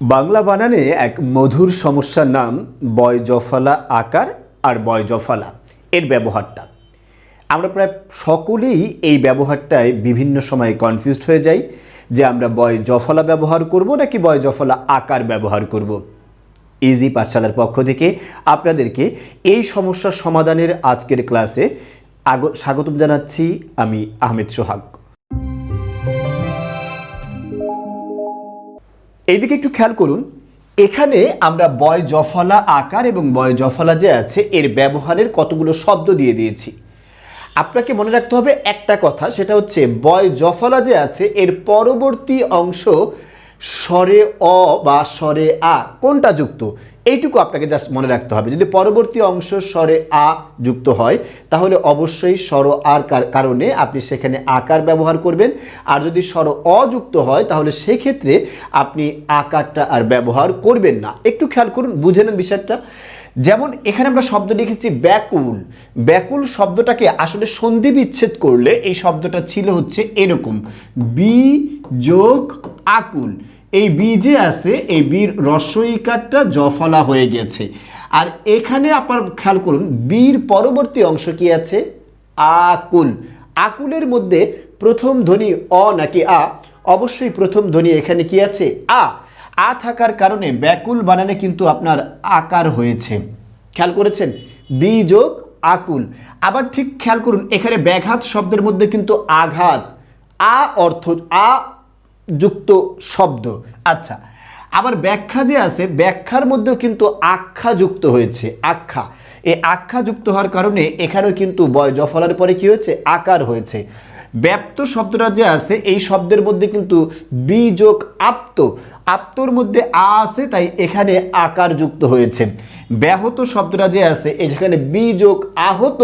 বাংলা বানানে এক মধুর সমস্যার নাম বয় জফলা আকার আর বয় জফলা এর ব্যবহারটা। আমরা প্রায় সকলেই এই ব্যবহারটায় বিভিন্ন সময়ে কনফিউজড হয়ে যাই যে আমরা বয় জফলা ব্যবহার করব নাকি বয় জফলা আকার ব্যবহার করব। ইজি পাঠশালার পক্ষ থেকে আপনাদেরকে এই সমস্যার সমাধানের আজকের ক্লাসে আগ স্বাগতম জানাচ্ছি আমি আহমেদ সোহাগ। এইদিকে একটু খেয়াল করুন, এখানে আমরা বয় জফলা আকার এবং বয় জফলা যে আছে, এর ব্যবহারের কতগুলো শব্দ দিয়ে দিয়েছি। আপনাকে মনে রাখতে হবে একটা কথা, সেটা হচ্ছে বয় জফলা যে আছে, এর পরবর্তী অংশ স্বরে অ বা স্বরে আ, কোনটা যুক্ত? এইটুকু আপনাকে জাস্ট মনে রাখতে হবে। যদি পরবর্তী অংশ স্বরে আ যুক্ত হয়, তাহলে অবশ্যই স্বর আর কার- কারণে আপনি সেখানে আকার ব্যবহার করবেন। আর যদি স্বর অযুক্ত হয়, তাহলে সেক্ষেত্রে আপনি আকারটা আর ব্যবহার করবেন না। একটু খেয়াল করুন, বুঝে নেন বিষয়টা। যেমন এখানে আমরা শব্দ লিখেছি ব্যাকুল। ব্যাকুল শব্দটাকে আসলে সন্ধি বিচ্ছেদ করলে এই শব্দটা ছিল হচ্ছে এরকম। বি যোগ আকুল। এই বি যে আছে, এই বীর রস্বইকারটা জফলা হয়ে গেছে। আর এখানে আপনার খেয়াল করুন, বীর পরবর্তী অংশ কি আছে? আকুল। আকুলের মধ্যে প্রথম ধ্বনি অ নাকি আ, অবশ্যই প্রথম ধ্বনি এখানে কি আছে? আ। আ থাকার কারণে ব্যাকুল বানানে কিন্তু আপনার আকার হয়েছে। খেয়াল করেছেন? বি যোগ আকুল। আবার ঠিক খেয়াল করুন, এখানে ব্যাঘাত শব্দের মধ্যে কিন্তু আঘাত। আ অর্থ, আ যুক্ত শব্দ। আচ্ছা আবার ব্যাখ্যা যে আছে, ব্যাখ্যার মধ্যেও কিন্তু আখ্যা যুক্ত হয়েছে, আখ্যা। এই আখ্যা যুক্ত হওয়ার কারণে এখানেও কিন্তু বয় জফলার পরে কি হয়েছে? আকার হয়েছে। ব্যাপ্ত শব্দটা যে আছে, এই শব্দের মধ্যে কিন্তু বি যোগ আপ্ত। আপ্তর মধ্যে আ আছে, তাই এখানে আকার যুক্ত হয়েছে। ব্যাহত শব্দটা যে আছে, এখানে বি যোগ আহত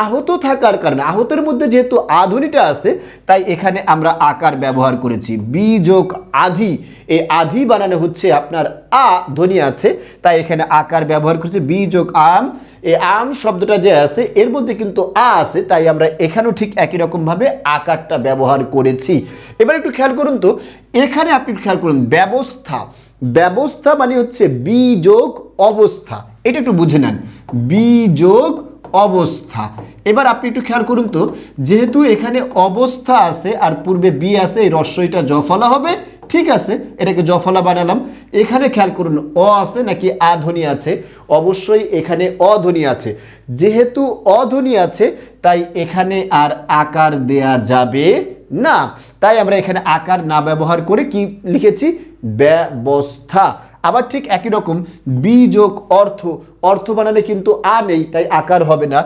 আহত থাকার কারণে, আহতের মধ্যে যেহেতু আধুনিটা আছে, তাই এখানে আমরা আকার ব্যবহার করেছি। বি যোগ আধি, এই আধি বানানো হচ্ছে আপনার আ, ধ্বনি আছে, তাই এখানে আকার ব্যবহার করেছি। বি যোগ আম, এই আম শব্দটা যে আছে, এর মধ্যে কিন্তু আ আছে, তাই আমরা এখানেও ঠিক একই রকমভাবে আকারটা ব্যবহার করেছি। এবার একটু খেয়াল করুন তো, এখানে আপনি খেয়াল করুন, ব্যবস্থা। ব্যবস্থা মানে হচ্ছে বি যোগ অবস্থা। এটা একটু বুঝে নেন। বি যোগ অবস্থা। এবার আপনি একটু খেয়াল করুন তো, যেহেতু এখানে অবস্থা আছে আর পূর্বে বি আছে, এই রস্যইটা জফলা হবে, ঠিক আছে, এটাকে জফলা বানালাম। এখানে খেয়াল করুন, অ আছে নাকি আধ্বনি আছে? অবশ্যই এখানে অধ্বনি আছে। যেহেতু অধ্বনি আছে, তাই এখানে আর আকার দেয়া যাবে না। তাই আমরা এখানে আকার না ব্যবহার করে কি লিখেছি? ব্যবস্থা। আবার ঠিক একই রকম বি যোগ অর্থ অর্থ বানানে কিন্তু আ নেই, তাই আকার হবে না।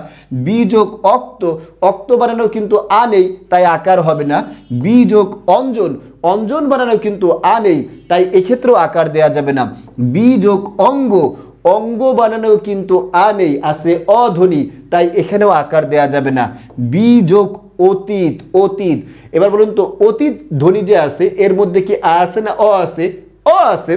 বি যোগ অক্ত অক্ত বানানো কিন্তু আ নেই, তাই আকার হবে না। বি যোগ অঞ্জন অঞ্জন বানানো কিন্তু আ নেই, তাই এক্ষেত্রেও আকার দেয়া যাবে না। বি যোগ অঙ্গ অঙ্গ বানানো কিন্তু আ নেই, আছে অধ্বনি, তাই এখানেও আকার দেয়া যাবে না। বি যোগ অতীত অতীত। এবার বলুন তো, অতীত ধ্বনি যে আছে, এর মধ্যে কি আ আছে না অ আছে? অ আছে।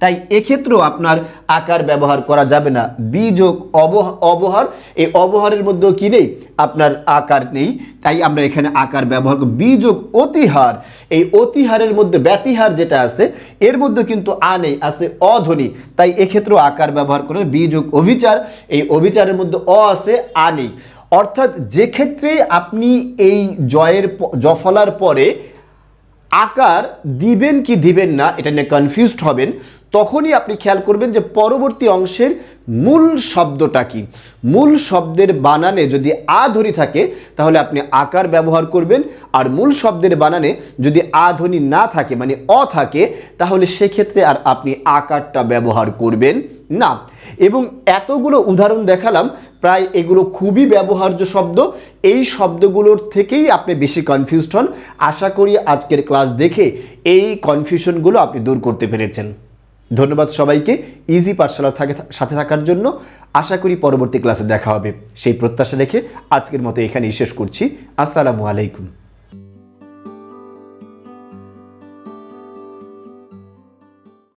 তাই এক্ষেত্রেও আপনার আকার ব্যবহার করা যাবে না। বীযোগ অবহ, অবহার। এই অবহারের মধ্যেও কি নেই? আপনার আকার নেই। তাই আমরা এখানে আকার ব্যবহার করব। বীযোগ অতিহার। এই অতিহারের মধ্যে ব্যতিহার যেটা আছে, এর মধ্যে কিন্তু আ নেই, আছে অধ্বনি। তাই এক্ষেত্রেও আকার ব্যবহার করে বীযোগ অভিচার। এই অভিচারের মধ্যে অ আছে, আ নেই। অর্থাৎ যে ক্ষেত্রে আপনি এই জয়ের জফলার পরে আকার দিবেন কি দিবেন না, এটা নিয়ে কনফিউজড হবেন। তখনই আপনি খেয়াল করবেন যে পরবর্তী অংশের মূল শব্দটা কি। মূল শব্দের বানানে যদি আ ধ্বনি থাকে, তাহলে আপনি আকার ব্যবহার করবেন। আর মূল শব্দের বানানে যদি আ ধ্বনি না থাকে মানে অ থাকে, তাহলে সেক্ষেত্রে আর আপনি আকারটা ব্যবহার করবেন না। এবং এতগুলো উদাহরণ দেখালাম, প্রায় এগুলো খুবই ব্যবহার্য শব্দ। এই শব্দগুলোর থেকেই আপনি বেশি কনফিউজড হন। আশা করি আজকের ক্লাস দেখে এই কনফিউশনগুলো আপনি দূর করতে পেরেছেন। ধন্যবাদ সবাইকে। ইজি পাঠশালা থাকে- সাথে থাকার জন্য আশা করি পরবর্তী ক্লাসে দেখা হবে। সেই প্রত্যাশা রেখে আজকের মতো এখানেই শেষ করছি। আসসালামু আলাইকুম।